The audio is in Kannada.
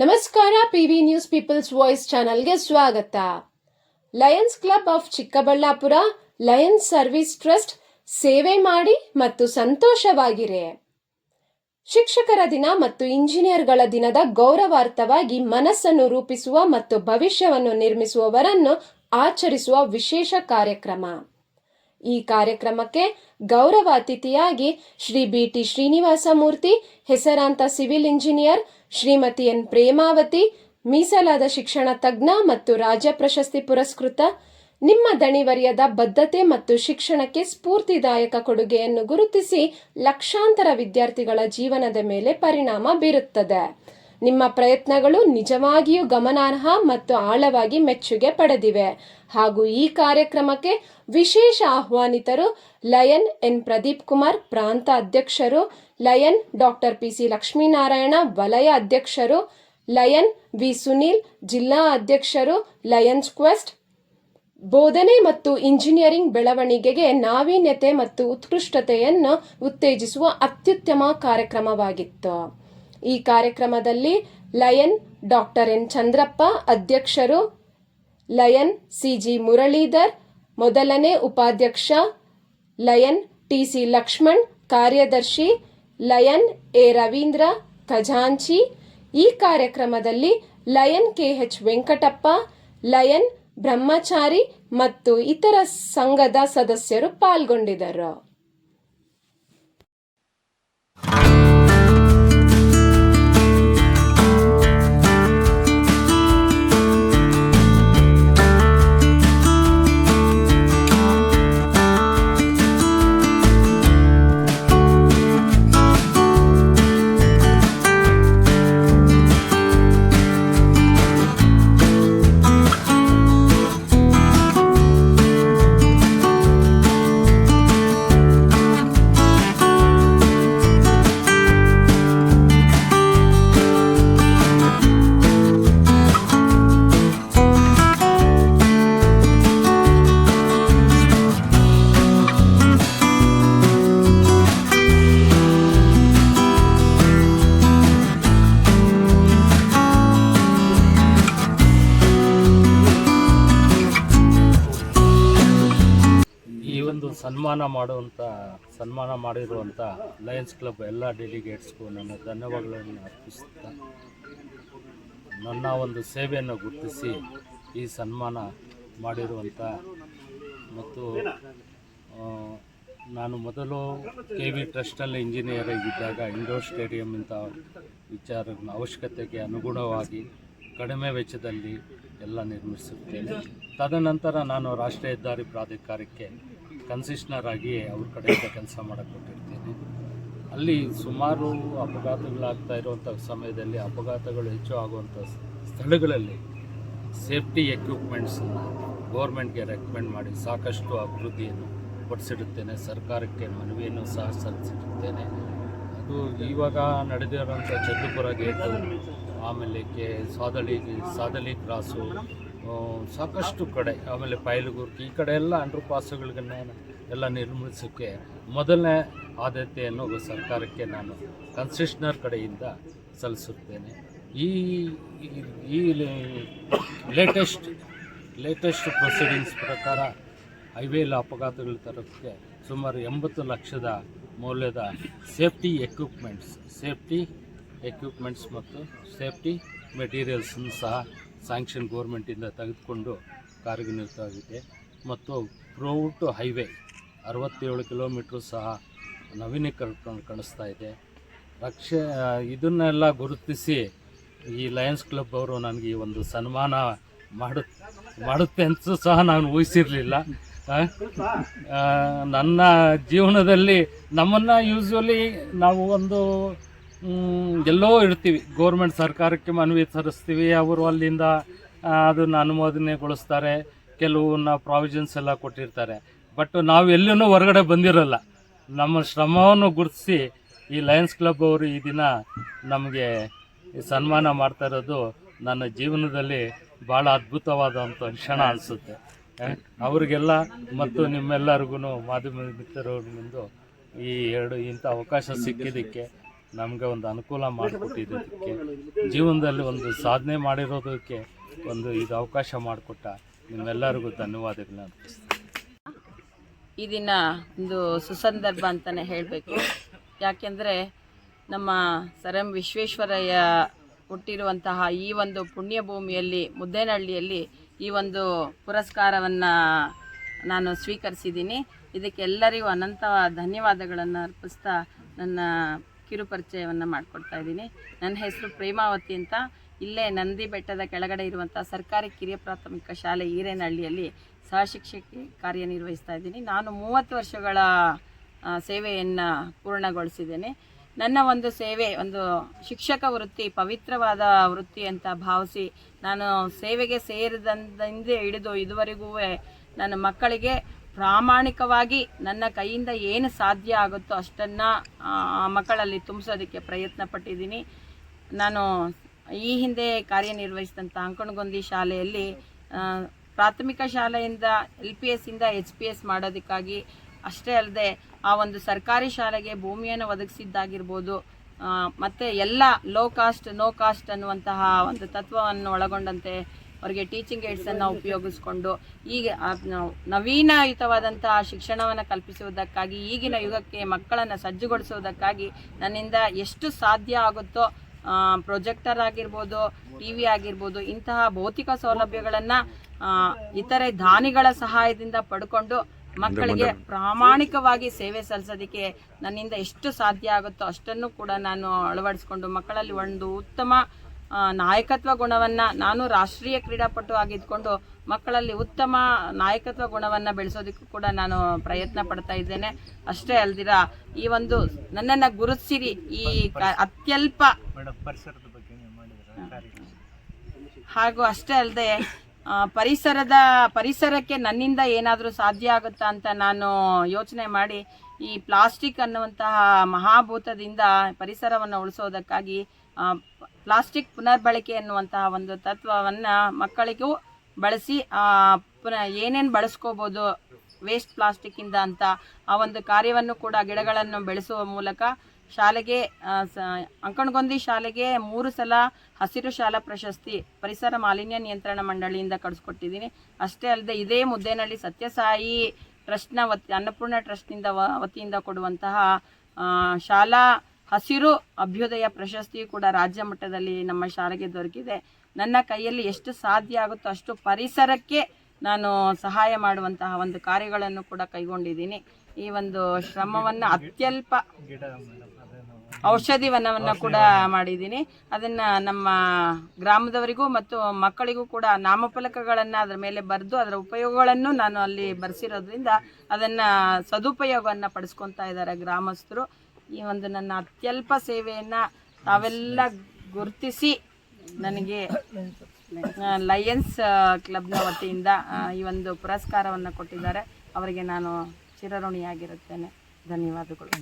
ನಮಸ್ಕಾರ, ಪಿವಿ ನ್ಯೂಸ್ ಪೀಪಲ್ಸ್ ವಾಯ್ಸ್ ಚಾನೆಲ್ಗೆ ಸ್ವಾಗತ. Lions club of Chikkaballapur, lions service trust ಸೇವೆ ಮಾಡಿ ಮತ್ತು ಸಂತೋಷವಾಗಿರೆ. ಶಿಕ್ಷಕರ ದಿನ ಮತ್ತು ಇಂಜಿನಿಯರ್ಗಳ ದಿನದ ಗೌರವಾರ್ಥವಾಗಿ ಮನಸ್ಸನ್ನು ರೂಪಿಸುವ ಮತ್ತು ಭವಿಷ್ಯವನ್ನು ನಿರ್ಮಿಸುವವರನ್ನು ಆಚರಿಸುವ ವಿಶೇಷ ಕಾರ್ಯಕ್ರಮ. ಈ ಕಾರ್ಯಕ್ರಮಕ್ಕೆ ಗೌರವ ಅತಿಥಿಯಾಗಿ ಶ್ರೀ ಬಿ ಟಿ ಶ್ರೀನಿವಾಸ ಮೂರ್ತಿ ಹೆಸರಾಂತ civil engineer Shrimati N. Premavathi, ಮೀಸಲಾದ ಶಿಕ್ಷಣ ತಜ್ಞ ಮತ್ತು ರಾಜ್ಯ ಪ್ರಶಸ್ತಿ ಪುರಸ್ಕೃತ, ನಿಮ್ಮ ದಣಿವರಿಯದ ಬದ್ಧತೆ ಮತ್ತು ಶಿಕ್ಷಣಕ್ಕೆ ಸ್ಫೂರ್ತಿದಾಯಕ ಕೊಡುಗೆಯನ್ನು ಗುರುತಿಸಿ ಲಕ್ಷಾಂತರ ವಿದ್ಯಾರ್ಥಿಗಳ ಜೀವನದ ಮೇಲೆ ಪರಿಣಾಮ ಬೀರುತ್ತದೆ. ನಿಮ್ಮ ಪ್ರಯತ್ನಗಳು ನಿಜವಾಗಿಯೂ ಗಮನಾರ್ಹ ಮತ್ತು ಆಳವಾಗಿ ಮೆಚ್ಚುಗೆ ಪಡೆದಿವೆ. ಹಾಗೂ ಈ ಕಾರ್ಯಕ್ರಮಕ್ಕೆ ವಿಶೇಷ ಆಹ್ವಾನಿತರು ಲಯನ್ ಎನ್ ಪ್ರದೀಪ್ ಕುಮಾರ್, ಪ್ರಾಂತ ಅಧ್ಯಕ್ಷರು lion doctor P C Lakshminarayana, ವಲಯ ಅಧ್ಯಕ್ಷರು ಲಯನ್ ವಿ ಸುನೀಲ್, ಜಿಲ್ಲಾ ಅಧ್ಯಕ್ಷರು ಲಯನ್ಸ್ ಕ್ವೆಸ್ಟ್, ಬೋಧನೆ ಮತ್ತು ಇಂಜಿನಿಯರಿಂಗ್ ಬೆಳವಣಿಗೆಗೆ ನಾವೀನ್ಯತೆ ಮತ್ತು ಉತ್ಕೃಷ್ಟತೆಯನ್ನು ಉತ್ತೇಜಿಸುವ ಅತ್ಯುತ್ತಮ ಕಾರ್ಯಕ್ರಮವಾಗಿತ್ತು. ಈ ಕಾರ್ಯಕ್ರಮದಲ್ಲಿ ಲಯನ್, ಡಾಕ್ಟರ್ ಎನ್. ಚಂದ್ರಪ್ಪ, ಅಧ್ಯಕ್ಷರು ಲಯನ್ ಸಿಜಿ ಮುರಳೀಧರ್, ಮೊದಲನೇ ಉಪಾಧ್ಯಕ್ಷ ಲಯನ್ ಟಿಸಿ ಲಕ್ಷ್ಮಣ್, ಕಾರ್ಯದರ್ಶಿ ಲಯನ್ ಎ. ರವೀಂದ್ರ, ಖಜಾಂಚಿ. ಈ ಕಾರ್ಯಕ್ರಮದಲ್ಲಿ lion K H Venkatappa, lion Brahmachari ಮತ್ತು ಇತರ ಸಂಘದ ಸದಸ್ಯರು ಪಾಲ್ಗೊಂಡಿದ್ದರು. ಒಂದು ಸನ್ಮಾನ ಮಾಡುವಂಥ ಸನ್ಮಾನ ಮಾಡಿರುವಂಥ ಲಯನ್ಸ್ ಕ್ಲಬ್ ಎಲ್ಲ ಡೆಲಿಗೇಟ್ಸ್ಗೂ ನನ್ನ ಧನ್ಯವಾದಗಳನ್ನು ಅರ್ಪಿಸುತ್ತಾ, ನನ್ನ ಒಂದು ಸೇವೆಯನ್ನು ಗುರುತಿಸಿ ಈ ಸನ್ಮಾನ ಮಾಡಿರುವಂಥ ಮತ್ತು ನಾನು ಮೊದಲು ಕೆ ವಿ ಟ್ರಸ್ಟಲ್ಲಿ ಇಂಜಿನಿಯರ್ ಆಗಿದ್ದಾಗ ಇಂಡೋರ್ ಸ್ಟೇಡಿಯಂ ಇಂಥ ವಿಚಾರ ಅವಶ್ಯಕತೆಗೆ ಅನುಗುಣವಾಗಿ ಕಡಿಮೆ ವೆಚ್ಚದಲ್ಲಿ ಎಲ್ಲ ನಿರ್ಮಿಸುತ್ತೇನೆ. ತದನಂತರ ನಾನು ರಾಷ್ಟ್ರೀಯ ಹೆದ್ದಾರಿ ಪ್ರಾಧಿಕಾರಕ್ಕೆ ಕನ್ಸಿಸ್ನರ್ ಆಗಿ ಅವ್ರ ಕಡೆಯಿಂದ ಕೆಲಸ ಕೊಟ್ಟಿರ್ತೇನೆ. ಅಲ್ಲಿ ಸುಮಾರು ಅಪಘಾತಗಳಾಗ್ತಾ ಇರುವಂಥ ಸಮಯದಲ್ಲಿ ಅಪಘಾತಗಳು ಹೆಚ್ಚು ಆಗುವಂಥ ಸ್ಥಳಗಳಲ್ಲಿ ಸೇಫ್ಟಿ ಎಕ್ವಿಪ್ಮೆಂಟ್ಸನ್ನು ಗೌರ್ಮೆಂಟ್ಗೆ ರೆಕಮೆಂಡ್ ಮಾಡಿ ಸಾಕಷ್ಟು ಅಭಿವೃದ್ಧಿಯನ್ನು ಪಡಿಸಿಡುತ್ತೇನೆ ಸರ್ಕಾರಕ್ಕೆ ಮನವಿಯನ್ನು ಸಹ ಸಲ್ಲಿಸಿರುತ್ತೇನೆ. ಅದು ಇವಾಗ ನಡೆದಿರುವಂಥ ಚಂದ್ರಪುರ ಗೇಟು ಆಮೇಲೆ ಕೆ ಸಾದಳಿ ಸಾದಳಿ ಕ್ರಾಸು ಸಾಕಷ್ಟು ಕಡೆ, ಆಮೇಲೆ ಪೈಲುಗುರ್ಕಿ, ಈ ಕಡೆ ಎಲ್ಲ ಅಂಡರ್ ಎಲ್ಲ ನಿರ್ಮಿಸೋಕ್ಕೆ ಮೊದಲನೇ ಆದ್ಯತೆಯನ್ನು ಸರ್ಕಾರಕ್ಕೆ ನಾನು ಕನ್ಸೆಷನರ್ ಕಡೆಯಿಂದ ಸಲ್ಲಿಸುತ್ತೇನೆ. ಈ ಈ ಲೇಟೆಸ್ಟ್ ಲೇಟೆಸ್ಟ್ ಪ್ರೊಸೀಡಿಂಗ್ಸ್ ಪ್ರಕಾರ ಹೈವೇಲಿ ಅಪಘಾತಗಳ ತರೋಕ್ಕೆ ಸುಮಾರು ಎಂಬತ್ತು ಲಕ್ಷದ ಮೌಲ್ಯದ ಸೇಫ್ಟಿ ಎಕ್ವಿಪ್ಮೆಂಟ್ಸ್ ಸೇಫ್ಟಿ ಎಕ್ವಿಪ್ಮೆಂಟ್ಸ್ ಮತ್ತು ಸೇಫ್ಟಿ ಮೆಟೀರಿಯಲ್ಸನ್ನು ಸಹ ಸ್ಯಾಂಕ್ಷನ್ ಗೋರ್ಮೆಂಟಿಂದ ತೆಗೆದುಕೊಂಡು ಕಾರ್ಯನಿರತವಾಗಿದೆ ಮತ್ತು ಪ್ರೌಟ್ ಹೈವೇ ಅರವತ್ತೇಳು ಕಿಲೋಮೀಟ್ರ್ ಸಹ ನವೀನೀಕರಣ ಕಾಣಿಸ್ತಾ ಇದೆ. ರಕ್ಷೆ, ಇದನ್ನೆಲ್ಲ ಗುರುತಿಸಿ ಈ ಲಯನ್ಸ್ ಕ್ಲಬ್ ಅವರು ನನಗೆ ಈ ಒಂದು ಸನ್ಮಾನ ಮಾಡು, ಮಾಡುತ್ತೆ ಅಂತ ಸಹ ನಾನು ಊಹಿಸಿರಲಿಲ್ಲ. ನನ್ನ ಜೀವನದಲ್ಲಿ ನಮ್ಮನ್ನು ಯೂಶ್ವಲಿ ನಾವು ಒಂದು ಎಲ್ಲೋ ಇರ್ತೀವಿ. ಗೌರ್ಮೆಂಟ್ ಸರ್ಕಾರಕ್ಕೆ ಮನವಿ ಸಲ್ಲಿಸ್ತೀವಿ. ಅವರು ಅಲ್ಲಿಂದ ಅದನ್ನು ಅನುಮೋದನೆಗೊಳಿಸ್ತಾರೆ. ಕೆಲವನ್ನ ಪ್ರಾವಿಷನ್ಸ್ ಎಲ್ಲ ಕೊಟ್ಟಿರ್ತಾರೆ. ಬಟ್ ನಾವು ಎಲ್ಲೂ ಹೊರಗಡೆ ಬಂದಿರಲ್ಲ. ನಮ್ಮ ಶ್ರಮವನ್ನು ಗುರುತಿಸಿ ಈ ಲಯನ್ಸ್ ಕ್ಲಬ್ ಅವರು ಈ ದಿನ ನಮಗೆ ಸನ್ಮಾನ ಮಾಡ್ತಾ ಇರೋದು ನನ್ನ ಜೀವನದಲ್ಲಿ ಭಾಳ ಅದ್ಭುತವಾದಂಥ ಕ್ಷಣ ಅನಿಸುತ್ತೆ. ಅವರಿಗೆಲ್ಲ ಮತ್ತು ನಿಮ್ಮೆಲ್ಲರಿಗೂ ಮಾಧ್ಯಮ ಮಿತ್ರರು ಈ ಎರಡು ಇಂಥ ಅವಕಾಶ ಸಿಕ್ಕಿದ್ದಕ್ಕೆ ನಮಗೆ ಒಂದು ಅನುಕೂಲ ಮಾಡಿಕೊಟ್ಟಿದ್ದಕ್ಕೆ, ಜೀವನದಲ್ಲಿ ಒಂದು ಸಾಧನೆ ಮಾಡಿರೋದಕ್ಕೆ ಒಂದು ಇದು ಅವಕಾಶ ಮಾಡಿಕೊಟ್ಟ ನಿಮ್ಮೆಲ್ಲರಿಗೂ ಧನ್ಯವಾದಗಳನ್ನ ಈ ದಿನ ಒಂದು ಸುಸಂದರ್ಭ ಅಂತಲೇ ಹೇಳಬೇಕು. ಯಾಕೆಂದರೆ ನಮ್ಮ ಸರ್ ಎಂ ವಿಶ್ವೇಶ್ವರಯ್ಯ ಹುಟ್ಟಿರುವಂತಹ ಈ ಒಂದು ಪುಣ್ಯ ಭೂಮಿಯಲ್ಲಿ ಮುದ್ದೇನಹಳ್ಳಿಯಲ್ಲಿ ಈ ಒಂದು ಪುರಸ್ಕಾರವನ್ನು ನಾನು ಸ್ವೀಕರಿಸಿದ್ದೀನಿ. ಇದಕ್ಕೆಲ್ಲರಿಗೂ ಅನಂತ ಧನ್ಯವಾದಗಳನ್ನು ಅರ್ಪಿಸ್ತಾ ನನ್ನ ಕಿರುಪರಿಚಯವನ್ನು ಮಾಡಿಕೊಡ್ತಾ ಇದ್ದೀನಿ. ನನ್ನ ಹೆಸರು ಪ್ರೇಮಾವತಿ ಅಂತ. ಇಲ್ಲೇ ನಂದಿ ಬೆಟ್ಟದ ಕೆಳಗಡೆ ಇರುವಂಥ ಸರ್ಕಾರಿ ಕಿರಿಯ ಪ್ರಾಥಮಿಕ ಶಾಲೆ ಈರೇನಹಳ್ಳಿಯಲ್ಲಿ ಸಹಶಿಕ್ಷಕಿ ಕಾರ್ಯನಿರ್ವಹಿಸ್ತಾ ಇದ್ದೀನಿ. ನಾನು ಮೂವತ್ತು ವರ್ಷಗಳ ಸೇವೆಯನ್ನು ಪೂರ್ಣಗೊಳಿಸಿದ್ದೇನೆ. ನನ್ನ ಒಂದು ಸೇವೆ, ಒಂದು ಶಿಕ್ಷಕ ವೃತ್ತಿ, ಪವಿತ್ರವಾದ ವೃತ್ತಿ ಅಂತ ಭಾವಿಸಿ ನಾನು ಸೇವೆಗೆ ಸೇರಿದಂದಿಂದ ಹಿಡಿದು ಇದುವರೆಗೂ ನನ್ನ ಮಕ್ಕಳಿಗೆ ಪ್ರಾಮಾಣಿಕವಾಗಿ ನನ್ನ ಕೈಯಿಂದ ಏನು ಸಾಧ್ಯ ಆಗುತ್ತೋ ಅಷ್ಟನ್ನು ಮಕ್ಕಳಲ್ಲಿ ತುಂಬಿಸೋದಕ್ಕೆ ಪ್ರಯತ್ನ ಪಟ್ಟಿದ್ದೀನಿ ನಾನು ಈ ಹಿಂದೆ ಕಾರ್ಯನಿರ್ವಹಿಸಿದಂಥ ಅಂಕಣಗೊಂದಿ ಶಾಲೆಯಲ್ಲಿ ಪ್ರಾಥಮಿಕ ಶಾಲೆಯಿಂದ ಎಲ್ ಪಿ ಎಸ್ಸಿಂದ ಎಚ್ ಪಿ ಎಸ್ ಮಾಡೋದಕ್ಕಾಗಿ ಅಷ್ಟೇ ಅಲ್ಲದೆ ಆ ಒಂದು ಸರ್ಕಾರಿ ಶಾಲೆಗೆ ಭೂಮಿಯನ್ನು ಒದಗಿಸಿದ್ದಾಗಿರ್ಬೋದು ಮತ್ತು ಎಲ್ಲ ಲೋ ಕಾಸ್ಟ್ ನೋ ಕಾಸ್ಟ್ ಅನ್ನುವಂತಹ ಒಂದು ತತ್ವವನ್ನು ಒಳಗೊಂಡಂತೆ ಅವರಿಗೆ ಟೀಚಿಂಗ್ ಏಡ್ಸನ್ನು ಉಪಯೋಗಿಸ್ಕೊಂಡು ಈಗ ನವೀನಯುತವಾದಂತಹ ಶಿಕ್ಷಣವನ್ನು ಕಲ್ಪಿಸುವುದಕ್ಕಾಗಿ ಈಗಿನ ಯುಗಕ್ಕೆ ಮಕ್ಕಳನ್ನು ಸಜ್ಜುಗೊಳಿಸುವುದಕ್ಕಾಗಿ ನನ್ನಿಂದ ಎಷ್ಟು ಸಾಧ್ಯ ಆಗುತ್ತೋ ಪ್ರೊಜೆಕ್ಟರ್ ಆಗಿರ್ಬೋದು ಟಿ ವಿ ಆಗಿರ್ಬೋದು ಇಂತಹ ಭೌತಿಕ ಸೌಲಭ್ಯಗಳನ್ನು ಇತರೆ ದಾನಿಗಳ ಸಹಾಯದಿಂದ ಪಡ್ಕೊಂಡು ಮಕ್ಕಳಿಗೆ ಪ್ರಾಮಾಣಿಕವಾಗಿ ಸೇವೆ ಸಲ್ಲಿಸೋದಕ್ಕೆ ನನ್ನಿಂದ ಎಷ್ಟು ಸಾಧ್ಯ ಆಗುತ್ತೋ ಅಷ್ಟನ್ನು ಕೂಡ ನಾನು ಅಳವಡಿಸ್ಕೊಂಡು ಮಕ್ಕಳಲ್ಲಿ ಒಂದು ಉತ್ತಮ ನಾಯಕತ್ವ ಗುಣವನ್ನು ನಾನು ರಾಷ್ಟ್ರೀಯ ಕ್ರೀಡಾಪಟು ಆಗಿದ್ಕೊಂಡು ಮಕ್ಕಳಲ್ಲಿ ಉತ್ತಮ ನಾಯಕತ್ವ ಗುಣವನ್ನು ಬೆಳೆಸೋದಕ್ಕೂ ಕೂಡ ನಾನು ಪ್ರಯತ್ನ ಪಡ್ತಾ ಇದ್ದೇನೆ. ಅಷ್ಟೇ ಅಲ್ದಿರ ಈ ಒಂದು ನನ್ನನ್ನು ಗುರುತಿಸಿರಿ ಈ ಅತ್ಯಲ್ಪ ಹಾಗೂ ಅಷ್ಟೇ ಅಲ್ಲದೆ ಪರಿಸರದ ಪರಿಸರಕ್ಕೆ ನನ್ನಿಂದ ಏನಾದರೂ ಸಾಧ್ಯ ಆಗುತ್ತಾ ಅಂತ ನಾನು ಯೋಚನೆ ಮಾಡಿ ಈ ಪ್ಲಾಸ್ಟಿಕ್ ಅನ್ನುವಂತಹ ಮಹಾಭೂತದಿಂದ ಪರಿಸರವನ್ನು ಉಳಿಸೋದಕ್ಕಾಗಿ ಪ್ಲಾಸ್ಟಿಕ್ ಪುನರ್ಬಳಕೆ ಎನ್ನುವಂತಹ ಒಂದು ತತ್ವವನ್ನು ಮಕ್ಕಳಿಗೂ ಬಳಸಿ ಪುನ, ಏನೇನು ಬಳಸ್ಕೋಬೋದು ವೇಸ್ಟ್ ಪ್ಲಾಸ್ಟಿಕ್ಕಿಂದ ಅಂತ ಆ ಒಂದು ಕಾರ್ಯವನ್ನು ಕೂಡ ಗಿಡಗಳನ್ನು ಬೆಳೆಸುವ ಮೂಲಕ ಶಾಲೆಗೆ ಅಂಕಣಗೊಂದಿ ಶಾಲೆಗೆ ಮೂರು ಸಲ ಹಸಿರು ಶಾಲಾ ಪ್ರಶಸ್ತಿ ಪರಿಸರ ಮಾಲಿನ್ಯ ನಿಯಂತ್ರಣ ಮಂಡಳಿಯಿಂದ ಕಳಿಸ್ಕೊಟ್ಟಿದ್ದೀನಿ. ಅಷ್ಟೇ ಅಲ್ಲದೆ ಇದೇ ಮುದ್ದೇನಹಳ್ಳಿ ಸತ್ಯಸಾಯಿ ಟ್ರಸ್ಟ್ನ ವತಿ, ಅನ್ನಪೂರ್ಣ ಟ್ರಸ್ಟ್ನಿಂದ ವತಿಯಿಂದ ಕೊಡುವಂತಹ ಶಾಲಾ ಹಸಿರು ಅಭ್ಯುದಯ ಪ್ರಶಸ್ತಿಯು ಕೂಡ ರಾಜ್ಯ ಮಟ್ಟದಲ್ಲಿ ನಮ್ಮ ಶಾಲೆಗೆ ದೊರಕಿದೆ. ನನ್ನ ಕೈಯಲ್ಲಿ ಎಷ್ಟು ಸಾಧ್ಯ ಆಗುತ್ತೋ ಅಷ್ಟು ಪರಿಸರಕ್ಕೆ ನಾನು ಸಹಾಯ ಮಾಡುವಂತಹ ಒಂದು ಕಾರ್ಯಗಳನ್ನು ಕೂಡ ಕೈಗೊಂಡಿದ್ದೀನಿ. ಈ ಒಂದು ಶ್ರಮವನ್ನು ಅತ್ಯಲ್ಪ ಔಷಧಿ ವನವನ್ನು ಕೂಡ ಮಾಡಿದ್ದೀನಿ. ಅದನ್ನು ನಮ್ಮ ಗ್ರಾಮದವರಿಗೂ ಮತ್ತು ಮಕ್ಕಳಿಗೂ ಕೂಡ ನಾಮಫಲಕಗಳನ್ನು ಅದರ ಮೇಲೆ ಬರೆದು ಅದರ ಉಪಯೋಗಗಳನ್ನು ನಾನು ಅಲ್ಲಿ ಬರೆಸಿರೋದ್ರಿಂದ ಅದನ್ನು ಸದುಪಯೋಗವನ್ನು ಪಡಿಸ್ಕೊತಾ ಇದ್ದಾರೆ ಗ್ರಾಮಸ್ಥರು. ಈ ಒಂದು ನನ್ನ ಅತ್ಯಲ್ಪ ಸೇವೆಯನ್ನು ತಾವೆಲ್ಲ ಗುರುತಿಸಿ ನನಗೆ ಲಯನ್ಸ್ ಕ್ಲಬ್ನ ವತಿಯಿಂದ ಈ ಒಂದು ಪುರಸ್ಕಾರವನ್ನು ಕೊಟ್ಟಿದ್ದಾರೆ. ಅವರಿಗೆ ನಾನು ಚಿರಋಣಿಯಾಗಿರುತ್ತೇನೆ. ಧನ್ಯವಾದಗಳು.